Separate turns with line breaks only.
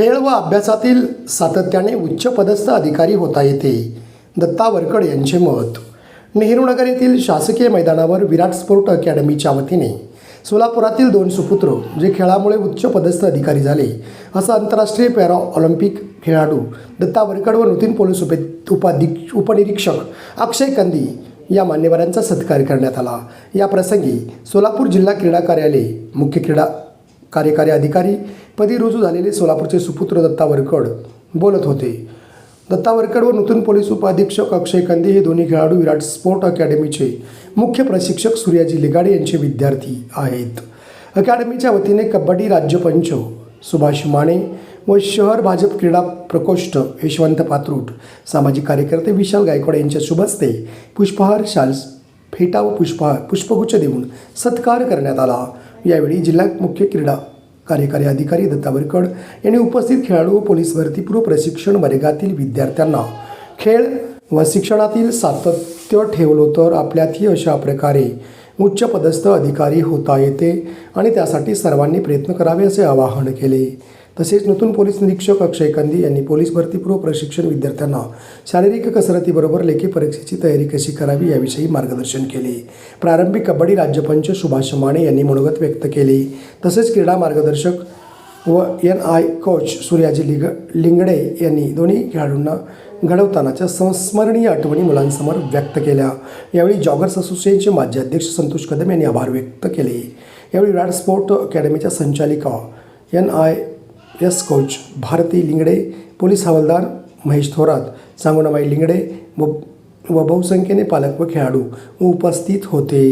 खेळ व अभ्यासातील सातत्याने उच्च पदस्थ अधिकारी होता येते. दत्ता वरकड यांचे मत. नेहरूनगर येथील शासकीय मैदानावर विराट स्पोर्ट अकॅडमीच्या वतीने सोलापुरातील दोन सुपुत्र जे खेळामुळे उच्च पदस्थ अधिकारी झाले असं आंतरराष्ट्रीय पॅरा ऑलिम्पिक खेळाडू दत्ता वरकड व नूतन पोलीस उपे उपाधी उपनिरीक्षक अक्षय कंदी या मान्यवरांचा सत्कार करण्यात आला. या प्रसंगी सोलापूर जिल्हा क्रीडा कार्यालय मुख्य क्रीडा कार्यकारी अधिकारी. पदी रुजू झालेले सोलापूरचे सुपुत्र दत्ता वरकड बोलत होते. दत्ता वरकड व नूतन पोलीस उपाधीक्षक अक्षय कंदी हे दोन्ही खेळाडू विराट स्पोर्ट अकॅडमीचे मुख्य प्रशिक्षक सूर्याजी लिगाडे यांचे विद्यार्थी आहेत. अकॅडमीच्या वतीने कबड्डी राज्यपंच सुभाष माने व शहर भाजप क्रीडा प्रकोष्ठ यशवंत पात्रूट सामाजिक कार्यकर्ते विशाल गायकवाड यांच्या शुभस्ते पुष्पहार शाल्स फेटा व पुष्पहार पुष्पगुच्छ देऊन सत्कार करण्यात आला. यावेळी जिल्हा मुख्य क्रीडा कार्यकारी अधिकारी दत्ता वरकड यांनी उपस्थित खेळाडू व पोलीस भरतीपूर्व प्रशिक्षण वर्गातील विद्यार्थ्यांना खेळ व शिक्षणातील सातत्य ठेवलं तर आपल्यातही अशा प्रकारे उच्च पदस्थ अधिकारी होता येते आणि त्यासाठी सर्वांनी प्रयत्न करावे असे आवाहन केले. तसेच नूतन पोलीस निरीक्षक अक्षय कांदी यांनी पोलीस भरतीपूर्व प्रशिक्षण विद्यार्थ्यांना शारीरिक कसरतीबरोबर लेखी परीक्षेची तयारी कशी करावी याविषयी मार्गदर्शन केले. प्रारंभिक कबड्डी राज्यपंच सुभाष माने यांनी मनोगत व्यक्त केले. तसेच क्रीडा मार्गदर्शक व एन आय कोच सूर्याजी लिग लिंगडे यांनी दोन्ही खेळाडूंना घडवतानाच्या संस्मरणीय आठवणी मुलांसमोर व्यक्त केल्या. यावेळी जॉगर्स असोसिएशनचे माजी अध्यक्ष संतोष कदम यांनी आभार व्यक्त केले. यावेळी विराट स्पोर्ट अकॅडमीच्या संचालिका N I S coach Bharati Lingade police हवालदार महेश थोरात सांगोनाबाई लिंगडे व व बहुसंख्येने पालक व खेळाडू उपस्थित होते.